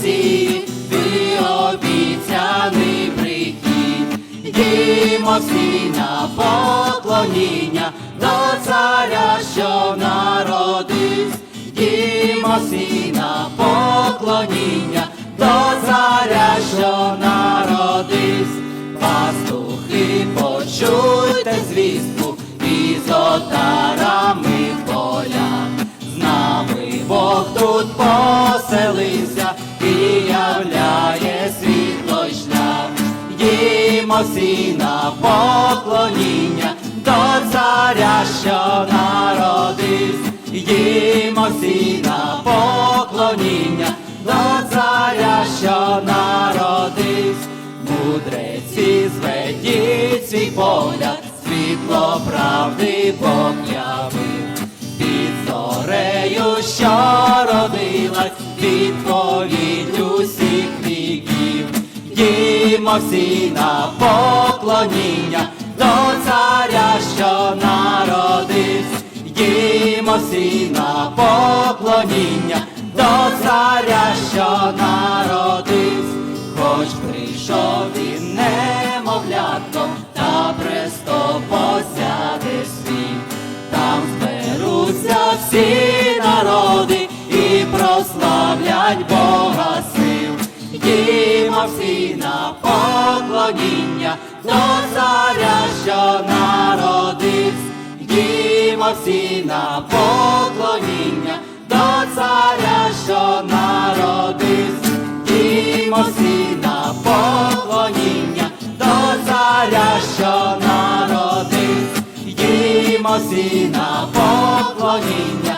всі, ти обіцяний прихід, йдімо всі на поклоніння до царя, що народись, йдімо всі на поклоніння до царя, що народись, пастухи почуйте звістку і зота. Всі на поклоніння до царя, що народився. Їмо всі на поклоніння до царя, що народився. Мудреці, зведіть свій погляд, світло правди явив. Під зорею, що родилась, відповідь Їмо всі на поклоніння до царя, що народився. Їмо всі на поклоніння до царя, що народився. Хоч прийшов він немовлятком, та престо посяде свій. Там зберуться всі народи і прославлять Бога сил. Їмо всі на поклоніння до царя, що народився. Їмо всі на поклоніння до царя, що народився. Їмо всі на поклоніння до царя, що народився. Їмо всі на поклоніння